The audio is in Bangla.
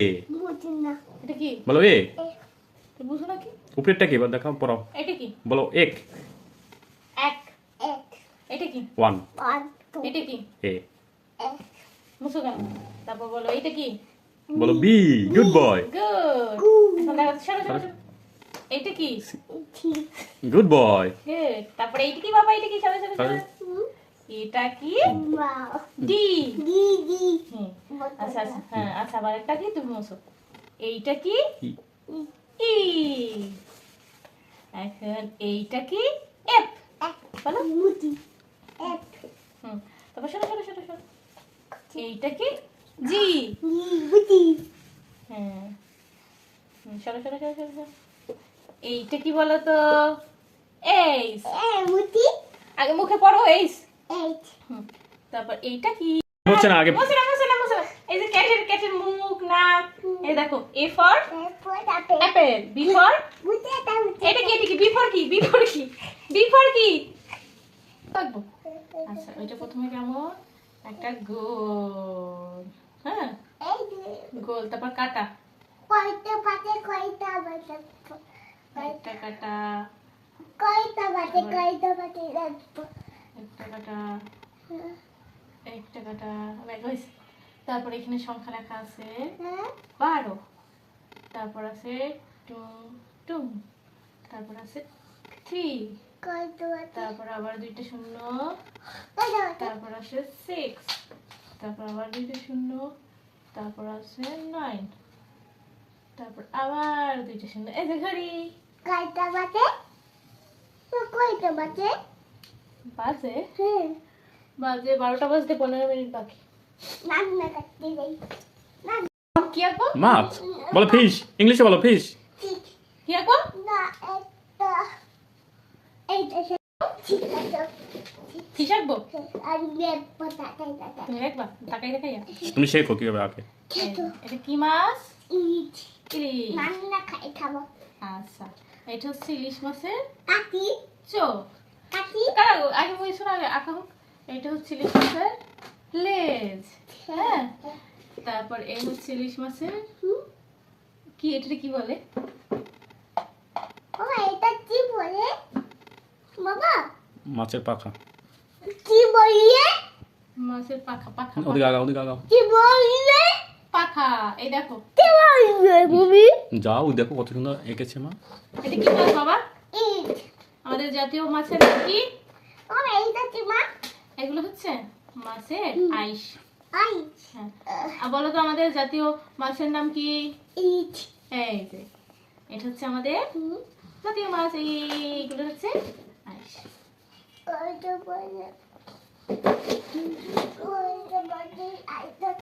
এ এটা কি? বলো এ। বুঝো না কি? উপরেরটা কি? এবার দেখাও পড়াও। এটা কি? বলো এক। এক। এক। এটা কি? ওয়ান। One two. এটা কি? এ মুছো কেন? তারপর বলো এটা কি? বলো বি গুড বয় গুড। এটা কি? গুড বয় তারপরে এইটা কি বাবা? এটা কি? সরো সরো সরো। এটা কি? ডি ডি ডি হুম আচ্ছা আচ্ছা হ্যাঁ আচ্ছা আবার একটা কি? তুমি মুছো এইটা কি? ই। ই। এখন এইটা কি? এফ। বলো। হুম। তারপর সরো সরো সরো সরো এইটা কি? জি। জি হ্যাঁ। সরো সরো সরো সরো সরো। এইটা কি বলো তো এইস এ মুটি। আগে মুখে পড়ো এইস এইট তারপর এইটা কি? হচ্ছে না আগে মুছে না মুছে না মুছে না এই যে ক্যাটের মুখ নাক এই দেখো A for apple B for এটা কি এটা কি বি ফর কি বি ফর কি বি ফর কি? থাকব আচ্ছা ওইটা প্রথমে কেমন? একটা গোল হ্যাঁ? এই গোল তারপর কাটা। কয়টা বাজে কয়টা বাজে? একটা কাটা। কয়টা বাজে কয়টা রাখব একটা কাটা। একটা কাটা হয়েছে। তারপর এখানে সংখ্যা লেখা আছে বারো। তারপর আছে টু টু তারপর আছে থ্রি। তারপর আবার দুইটা শূন্য। তারপর আছে সিক্স তারপর আবার দুইটা শূন্য। তারপর আছে নাইন তারপর আবার দুইটা শূন্য। এই যে ঘড়ি। কয়টা বাজে? কয়টা বাজে? বাজে? হ্যাঁ। বাজে বারোটা বাজতে পনেরো মিনিট বাকি। মাছ? বলো ফিশ ইংলিশে বলো ফিশ টাকা তুমি শেখো কীভাবে এটা কি মাছ? আচ্ছা। এটা হচ্ছে ইলিশ মাছের কাকি। চোখ। কাকি। কারা আগে বলছো না আগে আঁকা হোক। এটা হচ্ছে ইলিশ মাছের লেজ হ্যাঁ। তারপর এই হচ্ছে ইলিশ মাছের কি এটা কি বলে? এটা কি বলে? বাবা। মাছের পাখা। কি বললে? মাছের পাখা পাখা ওদিকে আগাও ওদিকে আগাও। কি বললে? পাখা এই দেখো। কি বললে বুবি? যাও ওই দেখো কত সুন্দর এঁকেছে মা। এটা কি মাছ বাবা? আমাদের জাতীয় মাছের কি? বাবা এইটা কি মা? এগুলো হচ্ছে? মাছের আইস। আই হ্যাঁ। বলো তো আমাদের জাতীয় মাছের নাম কি? ইট এই যে এটা হচ্ছে আমাদের জাতীয় মাছ এইগুলো হচ্ছে আইস। ওইটা বলে